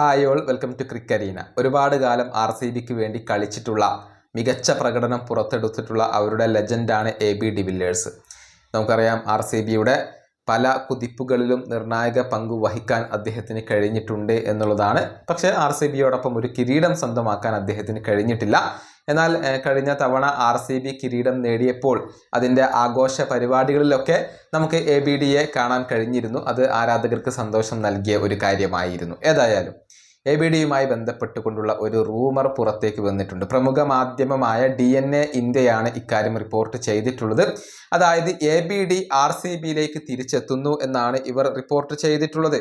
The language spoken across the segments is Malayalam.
Hi all welcome to Crickarena ഒരുപാട് കാലം ആർ സി ബിക്ക് വേണ്ടി കളിച്ചിട്ടുള്ള മികച്ച പ്രകടനം പുറത്തെടുത്തിട്ടുള്ള അവരുടെ ലെജൻഡാണ് എ ബി ഡിവില്ലേഴ്സ് നമുക്കറിയാം ആർ സി ബിയുടെ പല കുതിപ്പുകളിലും നിർണായക പങ്ക് വഹിക്കാൻ അദ്ദേഹത്തിന് കഴിഞ്ഞിട്ടുണ്ട് എന്നുള്ളതാണ്. പക്ഷേ ആർ സി ബിയോടൊപ്പം ഒരു കിരീടം സ്വന്തമാക്കാൻ അദ്ദേഹത്തിന് കഴിഞ്ഞിട്ടില്ല. എന്നാൽ കഴിഞ്ഞ തവണ ആർ സി ബി കിരീടം നേടിയപ്പോൾ അതിന്റെ ആഘോഷ പരിപാടികളിലൊക്കെ നമുക്ക് എ ബി ഡിയെ കാണാൻ കഴിഞ്ഞിരുന്നു. അത് ആരാധകർക്ക് സന്തോഷം നൽകിയ ഒരു കാര്യമായിരുന്നു. ഏതായാലും എ ബി ഡിയുമായി ബന്ധപ്പെട്ടുകൊണ്ടുള്ള ഒരു റൂമർ പുറത്തേക്ക് വന്നിട്ടുണ്ട്. പ്രമുഖ മാധ്യമമായ ഡി എൻ എ ഇന്ത്യയാണ് ഇക്കാര്യം റിപ്പോർട്ട് ചെയ്തിട്ടുള്ളത്. അതായത് A B D R C ബിയിലേക്ക് തിരിച്ചെത്തുന്നു എന്നാണ് ഇവർ റിപ്പോർട്ട് ചെയ്തിട്ടുള്ളത്.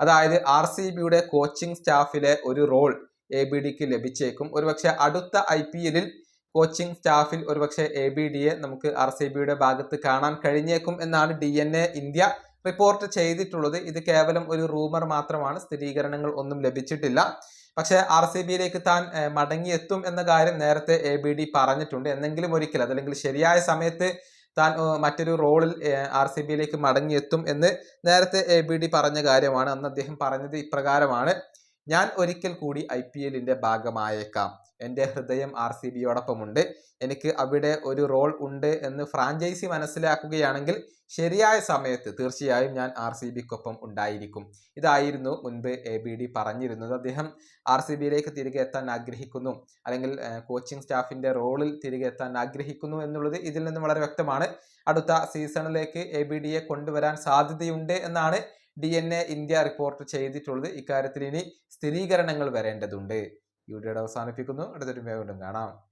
അതായത് ആർ സി ബിയുടെ കോച്ചിങ് സ്റ്റാഫിലെ ഒരു റോൾ എ ബി ഡിക്ക് ലഭിച്ചേക്കും. ഒരുപക്ഷെ അടുത്ത ഐ പി എല്ലിൽ കോച്ചിങ് സ്റ്റാഫിൽ ഒരുപക്ഷെ എ ബി ഡിയെ നമുക്ക് ആർ സി ബിയുടെ ഭാഗത്ത് കാണാൻ കഴിഞ്ഞേക്കും എന്നാണ് ഡി ഇന്ത്യ റിപ്പോർട്ട് ചെയ്തിട്ടുള്ളത്. ഇത് കേവലം ഒരു റൂമർ മാത്രമാണ്. സ്ഥിരീകരണങ്ങൾ ഒന്നും ലഭിച്ചിട്ടില്ല. പക്ഷേ ആർ സി ബിയിലേക്ക് താൻ മടങ്ങിയെത്തും എന്ന കാര്യം നേരത്തെ എ ബി ഡി പറഞ്ഞിട്ടുണ്ട്. എന്നെങ്കിലും ഒരിക്കൽ അതല്ലെങ്കിൽ ശരിയായ സമയത്ത് താൻ മറ്റൊരു റോളിൽ ആർ സി ബിയിലേക്ക് മടങ്ങിയെത്തും എന്ന് നേരത്തെ എ ബി ഡി പറഞ്ഞ കാര്യമാണ്. അന്ന് അദ്ദേഹം പറഞ്ഞത് ഇപ്രകാരമാണ്. ഞാൻ ഒരിക്കൽ കൂടി ഐ പി എല്ലിന്റെ ഭാഗമായേക്കാം. എന്റെ ഹൃദയം ആർ സി ബിയോടൊപ്പമുണ്ട്. എനിക്ക് അവിടെ ഒരു റോൾ ഉണ്ട് എന്ന് ഫ്രാഞ്ചൈസി മനസ്സിലാക്കുകയാണെങ്കിൽ ശരിയായ സമയത്ത് തീർച്ചയായും ഞാൻ ആർ സി ബിക്കൊപ്പം ഉണ്ടായിരിക്കും. ഇതായിരുന്നു മുൻപ് എ ബി ഡി പറഞ്ഞിരുന്നത്. അദ്ദേഹം ആർ സി ബിയിലേക്ക് തിരികെ എത്താൻ ആഗ്രഹിക്കുന്നു. അല്ലെങ്കിൽ കോച്ചിങ് സ്റ്റാഫിന്റെ റോളിൽ തിരികെ എത്താൻ ആഗ്രഹിക്കുന്നു എന്നുള്ളത് ഇതിൽ നിന്ന് വളരെ വ്യക്തമാണ്. അടുത്ത സീസണിലേക്ക് എ ബി ഡിയെ കൊണ്ടുവരാൻ സാധ്യതയുണ്ട് എന്നാണ് D N A India report ചെയ്തിട്ടുള്ളത് ഇക്കാര്യത്തിൽ ഇനി സ്ഥിരീകരണങ്ങൾ വരേണ്ടതുണ്ട്. ഈ വീഡിയോയുടെ അവസാനിപ്പിക്കുന്നു. അടുത്തൊരു വീണ്ടും കാണാം.